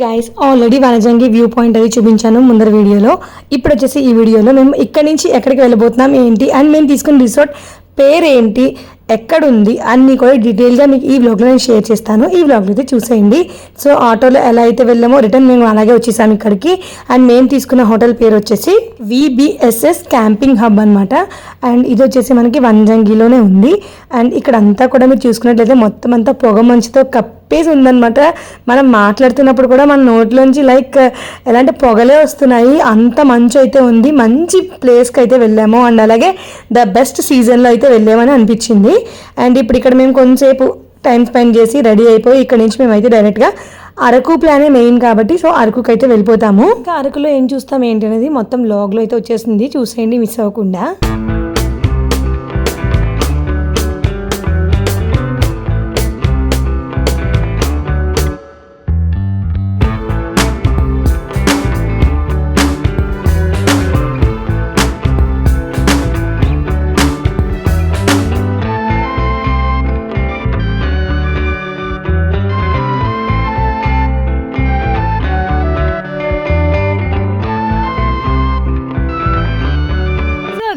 Guys already Vanajangi view point అది చూపించాను ముందర వీడియోలో. ఇప్పుడు వచ్చేసి ఈ వీడియోలో మేము ఇక్కడ నుంచి ఎక్కడికి వెళ్ళబోతున్నాం ఏంటి? అండ్ మేము తీసుకున్న రిసార్ట్ పేరు ఏంటి ఎక్కడుంది? అన్నీ కూడా డీటెయిల్గా మీకు ఈ వ్లాగ్లో నేను షేర్ చేస్తాను. ఈ వ్లాగ్లో అయితే చూసేయండి. సో ఆటోలో ఎలా అయితే వెళ్ళామో రిటర్న్ మేము అలాగే వచ్చేసాం ఇక్కడికి. అండ్ మేము తీసుకున్న హోటల్ పేరు వచ్చేసి విబిఎస్ఎస్ క్యాంపింగ్ హబ్ అన్నమాట. అండ్ ఇది వచ్చేసి మనకి వనజంగిలోనే ఉంది. అండ్ ఇక్కడ అంతా కూడా మీరు చూసుకున్నట్లయితే మొత్తం అంతా పొగ మంచుతో చెప్పేసి ఉందన్నమాట మనం మాట్లాడుతున్నప్పుడు కూడా మన నోట్లోంచి లైక్ ఎలాంటి పొగలే వస్తున్నాయి. అంత మంచు అయితే ఉంది. మంచి ప్లేస్కి అయితే వెళ్ళాము. అండ్ అలాగే ద బెస్ట్ సీజన్లో అయితే వెళ్ళామని అనిపించింది. అండ్ ఇప్పుడు ఇక్కడ మేము కొంతసేపు టైం స్పెండ్ చేసి రెడీ అయిపోయి ఇక్కడ నుంచి మేమైతే డైరెక్ట్గా అరకు ప్లానే మెయిన్ కాబట్టి సో అరకుకి అయితే వెళ్ళిపోతాము. ఇంకా అరకులో ఏం చూస్తాం ఏంటి అనేది మొత్తం లాగ్లో అయితే వచ్చేసింది. చూసేయండి మిస్ అవ్వకుండా.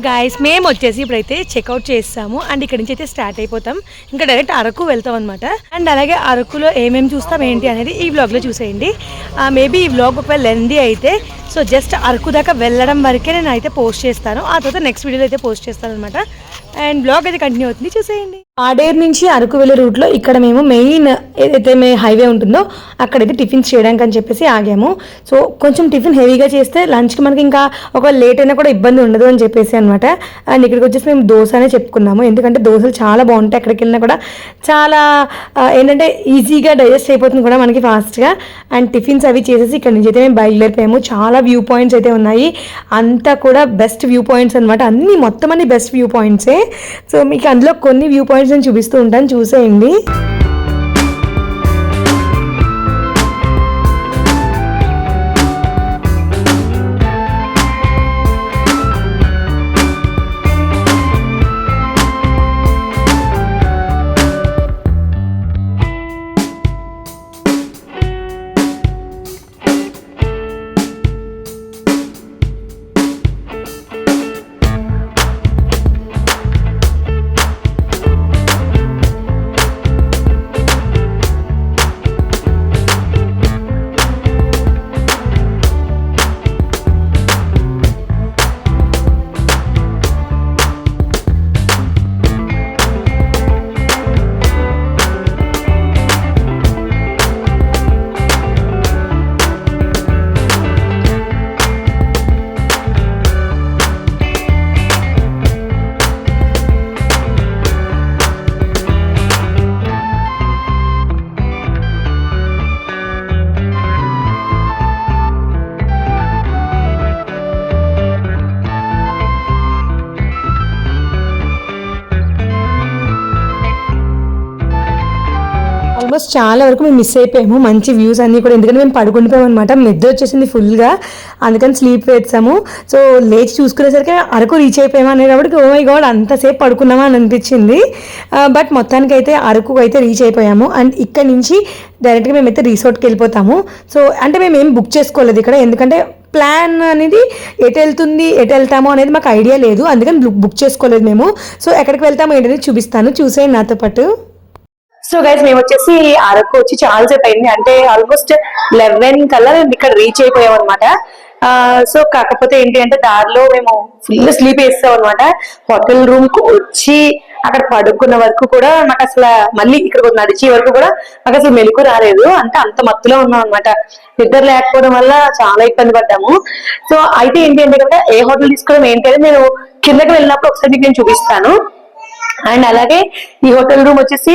గాయస్ మేము వచ్చేసి ఇప్పుడైతే చెక్అవుట్ చేస్తాము. అండ్ ఇక్కడ నుంచి అయితే స్టార్ట్ అయిపోతాం. ఇంకా డైరెక్ట్ అరకు వెళ్తాం అనమాట అండ్ అలాగే అరకులో ఏమేమి చూస్తాం ఏంటి అనేది ఈ వ్లాగ్లో చూసేయండి. Uh, మేబీ ఈ వ్లాగ్ ఒకవేళ లెందీ అయితే సో జస్ట్ అరకు దాకా వెళ్ళడం వరకే నేను అయితే పోస్ట్ చేస్తాను. ఆ తర్వాత నెక్స్ట్ వీడియోలో అయితే పోస్ట్ చేస్తాను అనమాట అండ్ బ్లాగ్ అయితే కంటిన్యూ అవుతుంది. చూసేయండి. ఆడేరు నుంచి అరకు వెళ్ళే రూట్లో ఇక్కడ మేము మెయిన్ ఏదైతే మే హైవే ఉంటుందో అక్కడైతే టిఫిన్స్ చేయడానికి అని చెప్పేసి ఆగాము. సో కొంచెం టిఫిన్ హెవీగా చేస్తే లంచ్కి మనకి ఇంకా ఒక లేట్ అయినా కూడా ఇబ్బంది ఉండదు అని చెప్పేసి అనమాట అండ్ ఇక్కడికి వచ్చేసి మేము దోశ అనే చెప్పుకున్నాము. ఎందుకంటే దోశలు చాలా బాగుంటాయి. ఎక్కడికి వెళ్ళినా కూడా చాలా ఏంటంటే ఈజీగా డైజెస్ట్ అయిపోతుంది కూడా మనకి ఫాస్ట్గా. అండ్ టిఫిన్స్ అవి చేసేసి ఇక్కడ నుంచి అయితే మేము బయలుదేరిపోయాము. చాలా వ్యూ పాయింట్స్ అయితే ఉన్నాయి. అంతా కూడా బెస్ట్ వ్యూ పాయింట్స్ అనమాట అన్ని మొత్తం అన్ని బెస్ట్ వ్యూ పాయింట్సే. సో మీకు అందులో కొన్ని వ్యూ పాయింట్స్ నేను చూపిస్తూ ఉంటాను. చూసేయండి. ఆల్మోస్ట్ చాలా వరకు మేము మిస్ అయిపోయాము. మంచి వ్యూస్ అన్నీ కూడా. ఎందుకంటే మేము పడుకుండిపోయాం అనమాట నిద్ర వచ్చేసింది ఫుల్గా అందుకని స్లీప్ వేసాము సో లేచి చూసుకునేసరికి అరకు రీచ్ అయిపోయాము అనేటప్పటికి ఓ మై గాడ్ అంతసేపు పడుకున్నామా? అని అనిపించింది. బట్ మొత్తానికి అయితే అరకు అయితే రీచ్ అయిపోయాము. అండ్ ఇక్కడ నుంచి డైరెక్ట్గా మేమైతే రిసార్ట్కి వెళ్ళిపోతాము. సో అంటే మేము ఏం బుక్ చేసుకోలేదు ఇక్కడ. ఎందుకంటే ప్లాన్ అనేది ఎటు వెళ్తుంది ఎటు వెళ్తామో అనేది మాకు ఐడియా లేదు. అందుకని బుక్ బుక్ చేసుకోలేదు మేము. సో ఎక్కడికి వెళ్తామో ఏంటనేది చూపిస్తాను. చూసేయండి నాతో పాటు. సో గైస్ మేము వచ్చేసి అరకు వచ్చి చాలా సేపు అయింది. అంటే ఆల్మోస్ట్ లెవెన్ కల్లా మేము ఇక్కడ రీచ్ అయిపోయాం అనమాట సో కాకపోతే ఏంటి అంటే దారిలో మేము ఫుల్ స్లీప్ వేస్తాం అనమాట హోటల్ రూమ్కు వచ్చి అక్కడ పడుకున్న వరకు కూడా మాకు అసలు మళ్ళీ ఇక్కడ నడిచే వరకు కూడా మాకు అసలు మెలకు రాలేదు. అంటే అంత మత్తులో ఉన్నాం అనమాట నిద్ర లేకపోవడం వల్ల చాలా ఇబ్బంది పడ్డాము. సో అయితే ఏంటి అంటే కనుక ఏ హోటల్ తీసుకోవడం ఏంటి నేను కిందకి వెళ్ళినప్పుడు ఒకసారి మీకు నేను చూపిస్తాను. అండ్ అలాగే ఈ హోటల్ రూమ్ వచ్చేసి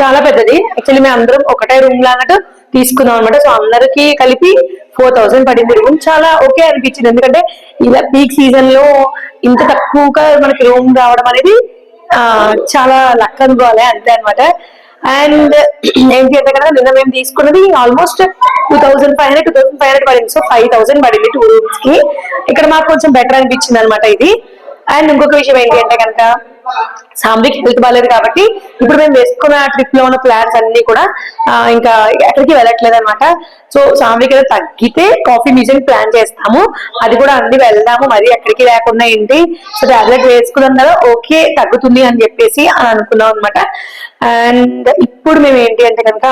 చాలా పెద్దది. యాక్చువల్లీ మేము అందరం ఒకటే రూమ్ లాగా అన్నట్టు తీసుకున్నాం అనమాట సో అందరికి కలిపి ఫోర్ థౌసండ్ పడింది రూమ్ చాలా ఓకే అనిపించింది. ఎందుకంటే ఇలా పీక్ సీజన్లో ఇంత తక్కువగా మనకి రూమ్ రావడం అనేది చాలా లక్ అనుకోవాలి. అంతే అనమాట అండ్ ఏంటి అంటే కదా నిన్న మేము తీసుకున్నది almost two thousand five hundred two thousand five hundred పడింది. సో ఫైవ్ థౌసండ్ పడింది టూ రూమ్స్కి. ఇక్కడ మాకు కొంచెం బెటర్ అనిపించింది అనమాట ఇది. అండ్ ఇంకొక విషయం ఏంటి అంటే కనుక సాంబిక్ హెల్త్ బాగాలేదు కాబట్టి ఇప్పుడు మేము వేసుకున్న ట్రిప్లో ఉన్న ప్లాన్స్ అన్ని కూడా ఇంకా ఎక్కడికి వెళ్ళట్లేదు అనమాట సో సాంబిక్ అయితే తగ్గితే కాఫీ మ్యూజియం ప్లాన్ చేస్తాము. అది కూడా అన్ని వెళ్దాము. మరి ఎక్కడికి లేకుండా ఏంటి? సో టాబ్లెట్ వేసుకున్నాం కదా ఓకే తగ్గుతుంది అని చెప్పేసి అని అనుకున్నాం అనమాట అండ్ ఇప్పుడు మేము ఏంటి అంటే కనుక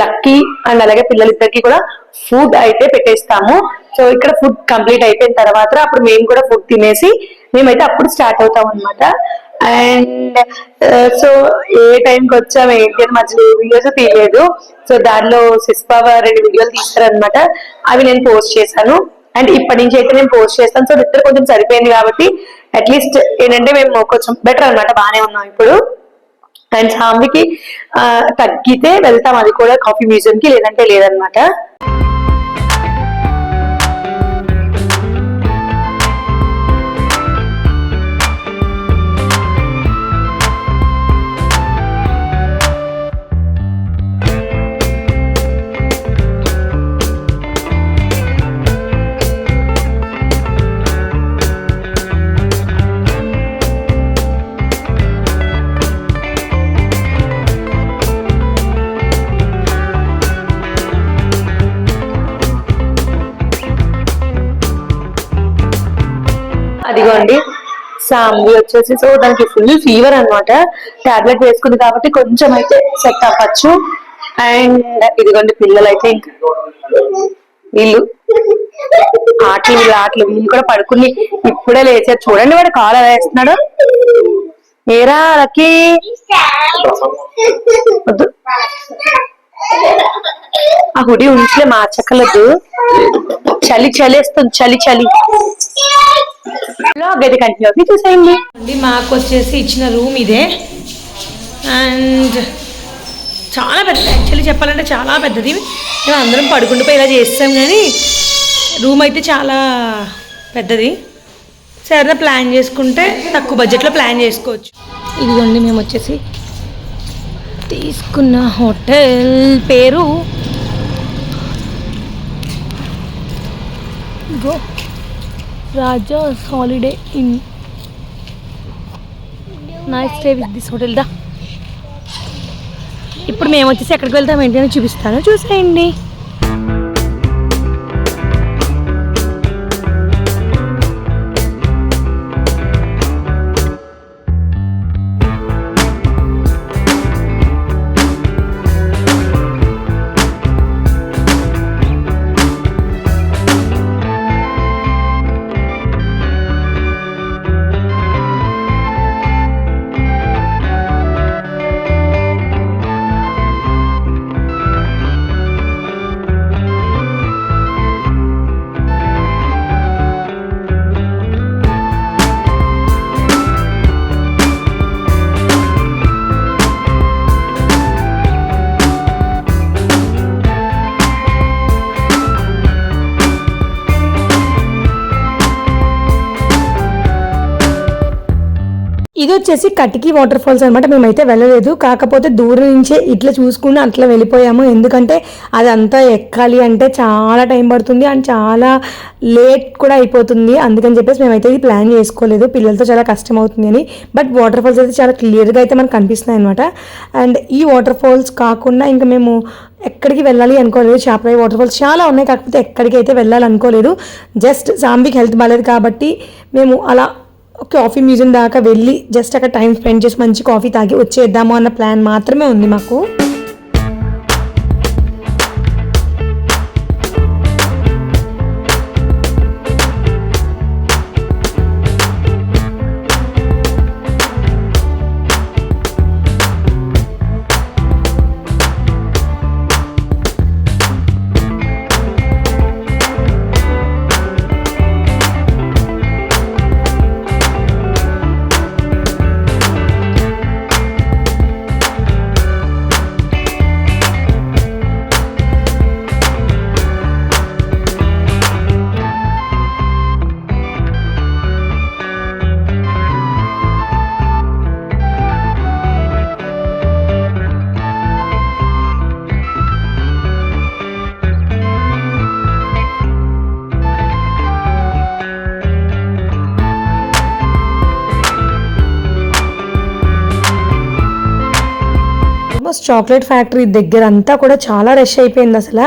లక్కీ అండ్ అలాగే పిల్లలిద్దరికి కూడా ఫుడ్ అయితే పెట్టేస్తాము. సో ఇక్కడ ఫుడ్ కంప్లీట్ అయిపోయిన తర్వాత అప్పుడు మేము కూడా ఫుడ్ తినేసి మేమైతే అప్పుడు స్టార్ట్ అవుతాం అనమాట అండ్ సో uh, ఏ టైంకి వచ్చాం ఏంటి అని మధ్యలో వీడియోస్ తీయలేదు. సో దానిలో సిస్పావ రెండు వీడియోలు తీస్తారనమాట అవి నేను పోస్ట్ చేశాను. అండ్ ఇప్పటి నుంచి అయితే నేను పోస్ట్ చేస్తాను. సో నిద్ర కొంచెం సరిపోయింది కాబట్టి అట్లీస్ట్ ఏంటంటే మేము కొంచెం బెటర్ అన్నమాట. బాగానే ఉన్నాం ఇప్పుడు. అండ్ సాంబికి uh, తగ్గితే వెళ్తాం. అది కూడా కాఫీ మ్యూజియంకి లేదంటే లేదనమాట అదిగోండి. సాంబి వచ్చేసి సో దానికి ఫుల్ ఫీవర్ అన్నమాట. టాబ్లెట్ వేసుకుంది కాబట్టి కొంచెం అయితే సెట్ అవ్వచ్చు. అండ్ ఇదిగోండి పిల్లలు అయితే ఇంకా వీళ్ళు ఆటలు వీళ్ళు ఆటలు వీళ్ళు కూడా పడుకుని ఇప్పుడే లేచారు. చూడండి వాడు కాలు ఎలా వేస్తున్నాడు. ఏరా లక్కీ? వద్దు. ఆ హుడి ఉంచలే మార్చక్కర్లేదు. చలి చలిస్తుంది చలి చలి. బ్లాగ్ అయితే కంటిన్యూ అవుతుంది చూసేయండి. అండి మాకు వచ్చేసి ఇచ్చిన రూమ్ ఇదే. అండ్ చాలా పెద్దది యాక్చువల్లీ చెప్పాలంటే చాలా పెద్దది. మేము అందరం పడుకుంటూ ఇలా చేస్తాం కానీ రూమ్ అయితే చాలా పెద్దది. సరే ప్లాన్ చేసుకుంటే తక్కువ బడ్జెట్లో ప్లాన్ చేసుకోవచ్చు. ఇదిగోండి మేము వచ్చేసి తీసుకున్న హోటల్ పేరు. Go Rajas Holiday Inn nice stay with this hotel దా? ఇప్పుడు మేము వచ్చేసి ఎక్కడికి వెళ్తాం ఏంటి అని చూపిస్తాను. చూసేయండి. ఇది వచ్చేసి కటికి వాటర్ ఫాల్స్ అనమాట మేమైతే వెళ్ళలేదు. కాకపోతే దూరం నుంచే ఇట్లా చూసుకుని అట్లా వెళ్ళిపోయాము. ఎందుకంటే అదంతా ఎక్కాలి అంటే చాలా టైం పడుతుంది అండ్ చాలా లేట్ కూడా అయిపోతుంది. అందుకని చెప్పేసి మేమైతే ఇది ప్లాన్ చేసుకోలేదు. పిల్లలతో చాలా కష్టం అవుతుంది అని. బట్ వాటర్ ఫాల్స్ అయితే చాలా క్లియర్గా అయితే మనకు కనిపిస్తున్నాయి అనమాట అండ్ ఈ వాటర్ ఫాల్స్ కాకుండా ఇంకా మేము ఎక్కడికి వెళ్ళాలి అనుకోలేదు. చేపరాయి వాటర్ ఫాల్స్ చాలా ఉన్నాయి. కాకపోతే ఎక్కడికి అయితే వెళ్ళాలి అనుకోలేదు జస్ట్ సాంబిక్ హెల్త్ బాగాలేదు కాబట్టి మేము అలా కాఫీ మ్యూజియం దాకా వెళ్ళి జస్ట్ అక్కడ టైం స్పెండ్ చేసి మంచి కాఫీ తాగి వచ్చేద్దాము అన్న ప్లాన్ మాత్రమే ఉంది మాకు. ఆల్మోస్ట్ చాక్లెట్ ఫ్యాక్టరీ దగ్గర అంతా కూడా చాలా రష్ అయిపోయింది అసలు.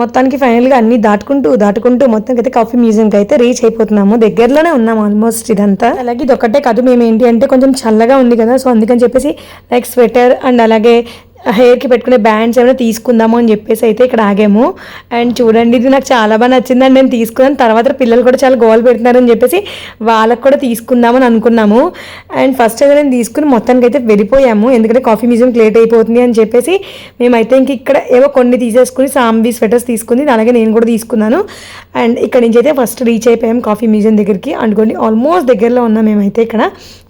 మొత్తానికి ఫైనల్గా అన్ని దాటుకుంటూ దాటుకుంటూ మొత్తానికి అయితే కాఫీ మ్యూజియంకి అయితే రీచ్ అయిపోతున్నాము. దగ్గరలోనే ఉన్నాం ఆల్మోస్ట్ ఇదంతా. అలాగే ఇది ఒకటే కాదు మేము ఏంటి అంటే కొంచెం చల్లగా ఉంది కదా సో అందుకని చెప్పేసి లైక్ స్వెటర్ అండ్ అలాగే హెయిర్కి పెట్టుకునే బ్యాండ్స్ ఏమైనా తీసుకుందాము అని చెప్పేసి అయితే ఇక్కడ ఆగాము. అండ్ చూడండి ఇది నాకు చాలా బాగా నచ్చిందండి నేను తీసుకున్నాను. తర్వాత పిల్లలు కూడా చాలా గోల్ పెడుతున్నారని చెప్పేసి వాళ్ళకు కూడా తీసుకుందామని అనుకున్నాము. అండ్ ఫస్ట్ అయితే నేను తీసుకుని మొత్తానికి అయితే వెళ్ళిపోయాము. ఎందుకంటే కాఫీ మ్యూజియం లేట్ అయిపోతుంది అని చెప్పేసి మేమైతే ఇంక ఇక్కడ ఏవో కొన్ని తీసేసుకుని సాంబీ స్వెటర్స్ తీసుకుంది. అలాగే నేను కూడా తీసుకున్నాను. అండ్ ఇక్కడ నుంచి అయితే ఫస్ట్ రీచ్ అయిపోయాం కాఫీ మ్యూజియం దగ్గరికి. అనుకోండి ఆల్మోస్ట్ దగ్గరలో ఉన్నాం మేమైతే ఇక్కడ.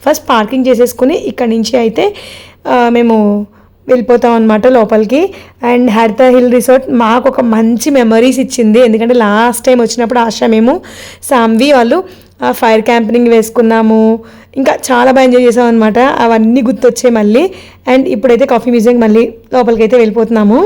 ఫస్ట్ పార్కింగ్ చేసేసుకుని ఇక్కడ నుంచి అయితే మేము వెళ్ళిపోతాం అనమాట లోపలికి. అండ్ హరిత హిల్ రిసార్ట్ మాకు ఒక మంచి మెమరీస్ ఇచ్చింది. ఎందుకంటే లాస్ట్ టైం వచ్చినప్పుడు ఆశ మేము సామ్వి వాళ్ళు ఫైర్ క్యాంపింగ్ వేసుకున్నాము. ఇంకా చాలా బాగా ఎంజాయ్ చేసాం అనమాట అవన్నీ గుర్తొచ్చాయి మళ్ళీ. అండ్ ఇప్పుడైతే కాఫీ మ్యూజియం మళ్ళీ లోపలికి అయితే వెళ్ళిపోతున్నాము.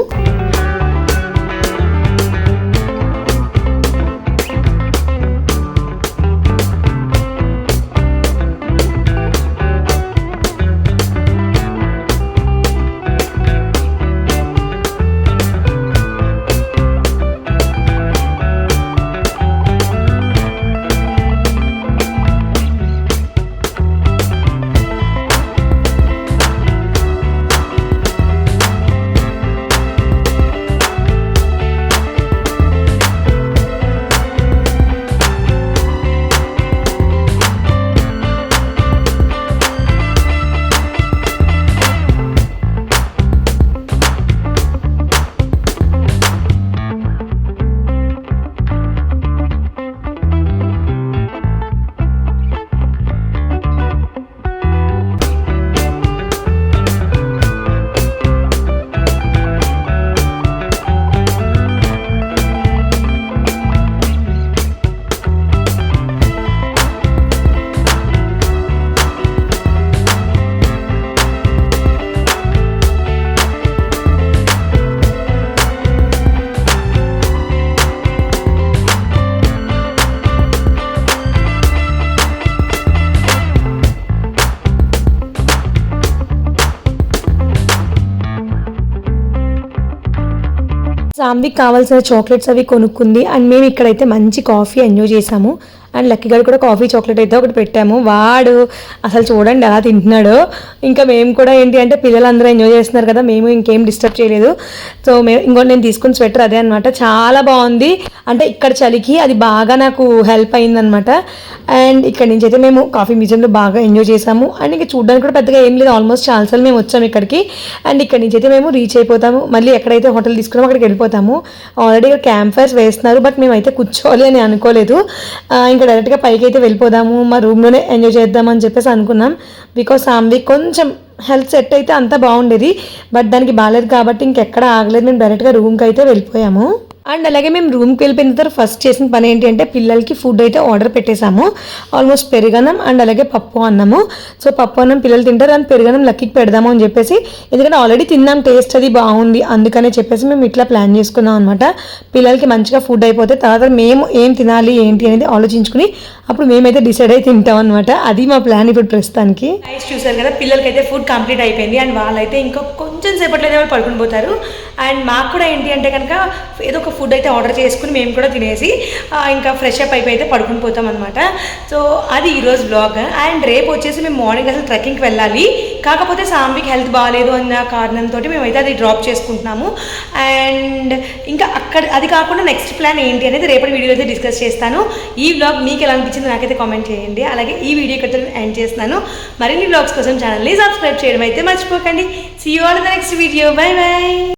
సామ్విక్ కావాల్సిన చాక్లెట్స్ అవి కొనుక్కుంది. అండ్ మేము ఇక్కడైతే మంచి కాఫీ ఎంజాయ్ చేసాము. అండ్ లక్కీ గారు కూడా కాఫీ చాక్లెట్ అయితే ఒకటి పెట్టాము. వాడు అసలు చూడండి ఎలా తింటున్నాడు. ఇంకా మేము కూడా ఏంటి అంటే పిల్లలందరూ ఎంజాయ్ చేస్తున్నారు కదా మేము ఇంకేం డిస్టర్బ్ చేయలేదు. సో మేము ఇంకోటి నేను తీసుకున్న స్వెటర్ అదే అనమాట చాలా బాగుంది. అంటే ఇక్కడ చలికి అది బాగా నాకు హెల్ప్ అయిందనమాట అండ్ ఇక్కడ నుంచి అయితే మేము కాఫీ మ్యూజియంలో బాగా ఎంజాయ్ చేసాము. అండ్ ఇంకా చూడడానికి కూడా పెద్దగా ఏం లేదు. ఆల్మోస్ట్ చాలాసార్లు మేము వచ్చాము ఇక్కడికి. అండ్ ఇక్కడ నుంచి అయితే మేము రీచ్ అయిపోతాము. మళ్ళీ ఎక్కడైతే హోటల్ తీసుకున్నామో అక్కడికి వెళ్ళిపోతాము. ఆల్రెడీ క్యాంప్ ఫైర్స్ వేస్తున్నారు. బట్ మేమైతే కూర్చోవాలి అని అనుకోలేదు. ఇంకా డైరెక్ట్గా పైకి అయితే వెళ్ళిపోదాము మా రూమ్లోనే ఎంజాయ్ చేద్దామని చెప్పేసి అనుకున్నాం. బికాస్ సామ్వి కొంచెం హెల్త్ సెట్ అయితే అంతా బాగుండేది బట్ దానికి బాగాలేదు కాబట్టి ఇంకెక్కడ ఆగలేదు. మేము డైరెక్ట్గా రూమ్కి అయితే వెళ్ళిపోయాము. అండ్ అలాగే మేము రూమ్కి వెళ్ళిపోయిన తర్వాత ఫస్ట్ చేసిన పని ఏంటి అంటే పిల్లలకి ఫుడ్ అయితే ఆర్డర్ పెట్టేశాము. ఆల్మోస్ట్ పెరుగన్నం అండ్ అలాగే పప్పు అన్నము. సో పప్పు అన్నం పిల్లలు తింటారు అండ్ పెరుగన్నం లక్కీకి పెడదాము అని చెప్పేసి ఎందుకంటే ఆల్రెడీ తిన్నాం టేస్ట్ అది బాగుంది అందుకనే చెప్పేసి మేము ఇట్లా ప్లాన్ చేసుకున్నాం అనమాట పిల్లలకి మంచిగా ఫుడ్ అయిపోతే తర్వాత మేము ఏం తినాలి ఏంటి అనేది ఆలోచించుకుని అప్పుడు మేమైతే డిసైడ్ అయి తింటాం అనమాట అది మా ప్లాన్ ఇప్పుడు ప్రస్తుతానికి. చూసారు కదా పిల్లలకి అయితే ఫుడ్ కంప్లీట్ అయిపోయింది అండ్ వాళ్ళైతే ఇంకా కొంచెం సేపట్లో అయితే పడుకుని పోతారు. అండ్ మాకు కూడా ఏంటి అంటే కనుక ఏదో ఒక ఫుడ్ అయితే ఆర్డర్ చేసుకుని మేము కూడా తినేసి ఇంకా ఫ్రెష్ అప్ అయిపోయి అయితే పడుకుని పోతాం అనమాట సో అది ఈరోజు బ్లాగ్ అండ్ రేపు వచ్చేసి మేము మార్నింగ్ అసలు ట్రెక్కింగ్కి వెళ్ళాలి. కాకపోతే సాంబికి హెల్త్ బాగాలేదు అన్న కారణంతో మేమైతే అది డ్రాప్ చేసుకుంటున్నాము. అండ్ ఇంకా అక్కడ అది కాకుండా నెక్స్ట్ ప్లాన్ ఏంటి అనేది రేపటి వీడియో అయితే డిస్కస్ చేస్తాను. ఈ బ్లాగ్ మీకు ఎలా అనిపించింది నాకైతే కామెంట్ చేయండి. అలాగే ఈ వీడియో ఇక్కడ ఎండ్ చేస్తున్నాను. మరిన్ని బ్లాగ్స్ కోసం ఛానల్ని సబ్స్క్రైబ్ చేయడం అయితే మర్చిపోకండి. See you all the next video bye bye